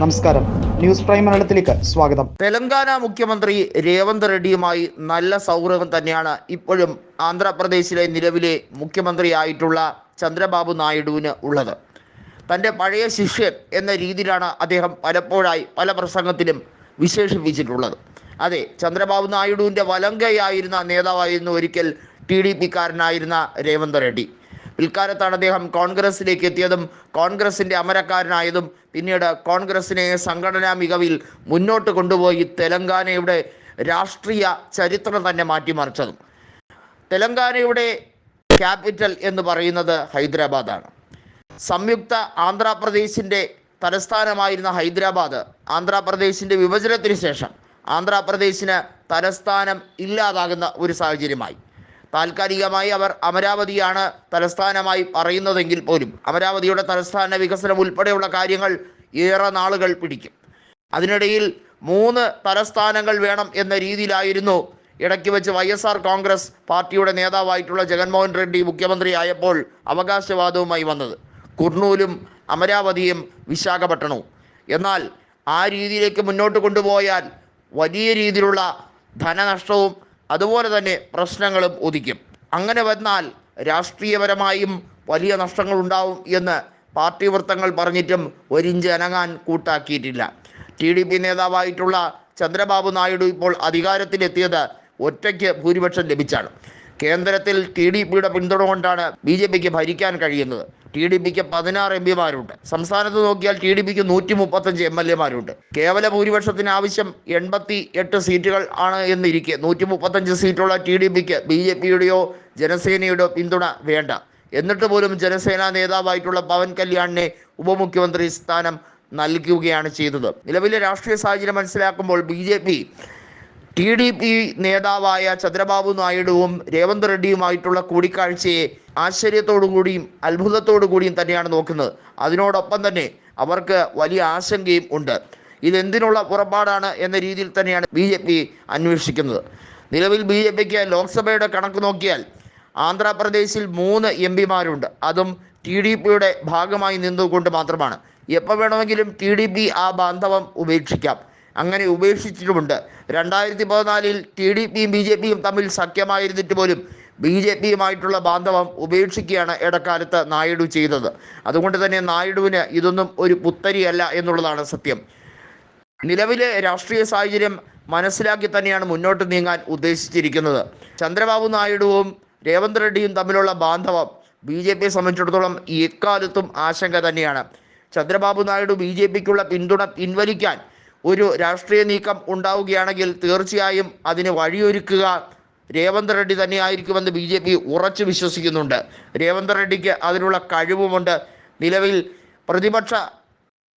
നമസ്കാരം. News prime മലയാളത്തിലേക്ക് സ്വാഗതം. തെലങ്കാന മുഖ്യമന്ത്രി രേവന്ത് റെഡ്ഡിയുമായി നല്ല സൗഹൃദം തന്നെയാണ് ഇപ്പോഴും ആന്ധ്രാപ്രദേശിലെ നിലവിലെ മുഖ്യമന്ത്രിയായിട്ടുള്ള ചന്ദ്രബാബു നായിഡുവിന് ഉള്ളത്. തന്റെ പഴയ ശിഷ്യൻ എന്ന രീതിയിലാണ് അദ്ദേഹം പലപ്പോഴായി പല പ്രസംഗത്തിലും വിശേഷിപ്പിച്ചിട്ടുള്ളത്. അതെ ചന്ദ്രബാബു നായിഡുവിന്റെ വലങ്കയായിരുന്ന നേതാവായിരുന്നു ഒരിക്കൽ ടി ഡി പിക്കാരനായിരുന്ന രേവന്ത് റെഡ്ഡി. പിൽക്കാലത്താണ് അദ്ദേഹം കോൺഗ്രസ്സിലേക്ക് എത്തിയതും കോൺഗ്രസിന്റെ അമരക്കാരനായതും. പിന്നീട് കോൺഗ്രസിനെ സംഘടനാ മികവിൽ മുന്നോട്ട് കൊണ്ടുപോയി തെലങ്കാനയുടെ രാഷ്ട്രീയ ചരിത്രം തന്നെ മാറ്റിമറിച്ചതും. തെലങ്കാനയുടെ ക്യാപിറ്റൽ എന്ന് പറയുന്നത് ഹൈദരാബാദാണ്. സംയുക്ത ആന്ധ്രാപ്രദേശിന്റെ തലസ്ഥാനമായിരുന്ന ഹൈദരാബാദ് ആന്ധ്രാപ്രദേശിന്റെ വിഭജനത്തിന് ശേഷം ആന്ധ്രാപ്രദേശിന് തലസ്ഥാനം ഇല്ലാതാകുന്ന ഒരു സാഹചര്യമായി. താൽക്കാലികമായി അവർ അമരാവതിയാണ് തലസ്ഥാനമായി പറയുന്നതെങ്കിൽ പോലും അമരാവതിയുടെ തലസ്ഥാന വികസനം ഉൾപ്പെടെയുള്ള കാര്യങ്ങൾ ഏറെ നാളുകൾ പിടിക്കും. അതിനിടയിൽ മൂന്ന് തലസ്ഥാനങ്ങൾ വേണം എന്ന രീതിയിലായിരുന്നു ഇടയ്ക്ക് വെച്ച് വൈ എസ് ആർ കോൺഗ്രസ് പാർട്ടിയുടെ നേതാവായിട്ടുള്ള ജഗൻമോഹൻ റെഡ്ഡി മുഖ്യമന്ത്രിയായപ്പോൾ അവകാശവാദവുമായി വന്നത്. കുർണൂലും അമരാവതിയും വിശാഖപട്ടണവും. എന്നാൽ ആ രീതിയിലേക്ക് മുന്നോട്ട് കൊണ്ടുപോയാൽ വലിയ രീതിയിലുള്ള ധനനഷ്ടവും അതുപോലെ തന്നെ പ്രശ്നങ്ങളും ഉദിക്കും. അങ്ങനെ വന്നാൽ രാഷ്ട്രീയപരമായും വലിയ നഷ്ടങ്ങൾ ഉണ്ടാവും എന്ന് പാർട്ടി വൃത്തങ്ങൾ പറഞ്ഞിട്ടും ഒരിഞ്ച് അനങ്ങാൻ കൂട്ടാക്കിയിട്ടില്ല. ടി ഡി പി നേതാവായിട്ടുള്ള ചന്ദ്രബാബു നായിഡു ഇപ്പോൾ അധികാരത്തിലെത്തിയത് ഒറ്റയ്ക്ക് ഭൂരിപക്ഷം ലഭിച്ചാണ്. കേന്ദ്രത്തിൽ ടി ഡി പിയുടെ പിന്തുണ കൊണ്ടാണ് ബി ജെ പിക്ക് ഭരിക്കാൻ കഴിയുന്നത്. ടി ഡി പിക്ക് പതിനാറ് എം പിമാരുണ്ട്. സംസ്ഥാനത്ത് നോക്കിയാൽ ടി ഡി പിക്ക് നൂറ്റി മുപ്പത്തഞ്ച് എം എൽ എമാരുണ്ട്. കേവല ഭൂരിപക്ഷത്തിന് ആവശ്യം എൺപത്തി എട്ട് സീറ്റുകൾ ആണ് എന്നിരിക്കെ. നൂറ്റി മുപ്പത്തഞ്ച് സീറ്റുള്ള ടി ഡി പിക്ക് ബി ജെ പിയുടെയോ ജനസേനയുടെയോ പിന്തുണ വേണ്ട. എന്നിട്ട് പോലും ജനസേനാ നേതാവായിട്ടുള്ള പവൻ കല്യാണിനെ ഉപമുഖ്യമന്ത്രി സ്ഥാനം നൽകുകയാണ് ചെയ്തത്. നിലവിലെ രാഷ്ട്രീയ സാഹചര്യം മനസ്സിലാക്കുമ്പോൾ B J P T D P നേതാവായ ചന്ദ്രബാബു നായിഡുവും രേവന്ത് റെഡ്ഡിയുമായിട്ടുള്ള കൂടിക്കാഴ്ചയെ ആശ്ചര്യത്തോടു കൂടിയും അത്ഭുതത്തോടു കൂടിയും തന്നെയാണ് നോക്കുന്നത്. അതിനോടൊപ്പം തന്നെ അവർക്ക് വലിയ ആശങ്കയും ഉണ്ട്. ഇതെന്തിനുള്ള പുറപ്പാടാണ് എന്ന രീതിയിൽ തന്നെയാണ് ബി ജെ പി അന്വേഷിക്കുന്നത്. നിലവിൽ ബി ജെ പിക്ക് ലോക്സഭയുടെ കണക്ക് നോക്കിയാൽ ആന്ധ്രാപ്രദേശിൽ മൂന്ന് എം പിമാരുണ്ട്. അതും ടി ഡി പിയുടെ ഭാഗമായി നിന്നുകൊണ്ട് മാത്രമാണ്. എപ്പോൾ വേണമെങ്കിലും ടി ഡി പി ആ ബാന്ധവം ഉപേക്ഷിക്കാം. അങ്ങനെ ഉപേക്ഷിച്ചിട്ടുമുണ്ട്. രണ്ടായിരത്തി പതിനാലിൽ ടി ഡി പിയും ബി ജെ പിയും തമ്മിൽ സഖ്യമായിരുന്നിട്ട് പോലും ബി ജെ പിയുമായിട്ടുള്ള ബാന്ധവം ഉപേക്ഷിക്കുകയാണ് ഇടക്കാലത്ത് നായിഡു ചെയ്തത്. അതുകൊണ്ട് തന്നെ നായിഡുവിന് ഇതൊന്നും ഒരു പുത്തരിയല്ല എന്നുള്ളതാണ് സത്യം. നിലവിലെ രാഷ്ട്രീയ സാഹചര്യം മനസ്സിലാക്കി തന്നെയാണ് മുന്നോട്ട് നീങ്ങാൻ ഉദ്ദേശിച്ചിരിക്കുന്നത്. ചന്ദ്രബാബു നായിഡുവും രേവന്ത് റെഡ്ഡിയും തമ്മിലുള്ള ബാന്ധവം ബി ജെ പിയെ സംബന്ധിച്ചിടത്തോളം എക്കാലത്തും ആശങ്ക തന്നെയാണ്. ചന്ദ്രബാബു നായിഡു ബി ജെ പിക്കുള്ള പിന്തുണ പിൻവലിക്കാൻ ഒരു രാഷ്ട്രീയ നീക്കം ഉണ്ടാവുകയാണെങ്കിൽ തീർച്ചയായും അതിന് വഴിയൊരുക്കുക രേവന്ത് റെഡ്ഡി തന്നെയായിരിക്കുമെന്ന് ബി ജെ പി ഉറച്ചു വിശ്വസിക്കുന്നുണ്ട്. രേവന്ത് റെഡ്ഡിക്ക് അതിനുള്ള കഴിവുമുണ്ട്. നിലവിൽ പ്രതിപക്ഷ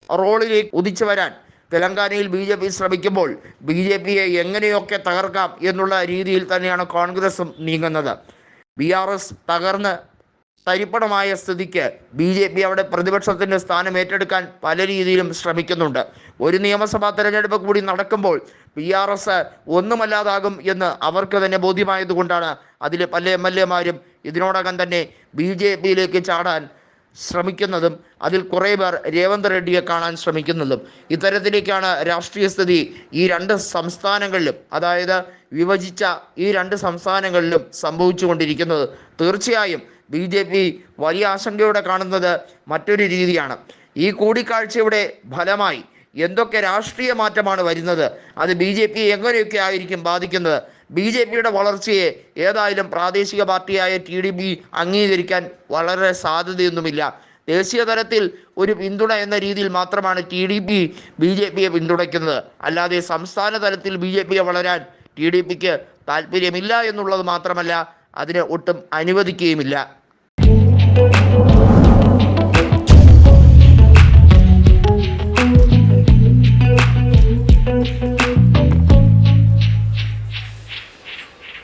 റോളിലേക്ക് ഉദിച്ചു വരാൻ തെലങ്കാനയിൽ ബി ജെ പി ശ്രമിക്കുമ്പോൾ ബി ജെ പിയെ എങ്ങനെയൊക്കെ തകർക്കാം എന്നുള്ള രീതിയിൽ തന്നെയാണ് കോൺഗ്രസും നീങ്ങുന്നത്. ബി ആർ എസ് തകർന്ന് തരിപ്പണമായ സ്ഥിതിക്ക് ബി ജെ പി അവിടെ പ്രതിപക്ഷത്തിന്റെ സ്ഥാനം ഏറ്റെടുക്കാൻ പല രീതിയിലും ശ്രമിക്കുന്നുണ്ട്. ഒരു നിയമസഭാ തെരഞ്ഞെടുപ്പ് കൂടി നടക്കുമ്പോൾ പി ആർ എസ് ഒന്നുമല്ലാതാകും എന്ന് അവർക്ക് തന്നെ ബോധ്യമായതുകൊണ്ടാണ് അതിലെ പല എം എൽ എമാരും ഇതിനോടകം തന്നെ ബി ജെ പിയിലേക്ക് ചാടാൻ ശ്രമിക്കുന്നതും അതിൽ കുറേ പേർ രേവന്ത് റെഡ്ഡിയെ കാണാൻ ശ്രമിക്കുന്നതും. ഇത്തരത്തിലേക്കാണ് രാഷ്ട്രീയ സ്ഥിതി ഈ രണ്ട് സംസ്ഥാനങ്ങളിലും അതായത് വിഭജിച്ച ഈ രണ്ട് സംസ്ഥാനങ്ങളിലും സംഭവിച്ചുകൊണ്ടിരിക്കുന്നത്. തീർച്ചയായും ബി ജെ പി വലിയ ആശങ്കയോടെ കാണുന്നത് മറ്റൊരു രീതിയാണ്. ഈ കൂടിക്കാഴ്ചയുടെ ഫലമായി എന്തൊക്കെ രാഷ്ട്രീയ മാറ്റമാണ് വരുന്നത് അത് ബി ജെ പി എങ്ങനെയൊക്കെ ആയിരിക്കും ബാധിക്കുന്നത് ബി ജെ പിയുടെ വളർച്ചയെ ഏതായാലും പ്രാദേശിക പാർട്ടിയായ ടി ഡി പി അംഗീകരിക്കാൻ വളരെ സാധ്യതയൊന്നുമില്ല. ദേശീയ തലത്തിൽ ഒരു പിന്തുണ എന്ന രീതിയിൽ മാത്രമാണ് T D P B J പിയെ പിന്തുണയ്ക്കുന്നത്. അല്ലാതെ സംസ്ഥാന തലത്തിൽ ബി ജെ പിയെ വളരാൻ ടി ഡി പിക്ക് താല്പര്യമില്ല എന്നുള്ളത് മാത്രമല്ല അതിനെ ഒട്ടും അനുവദിക്കുകയുമില്ല.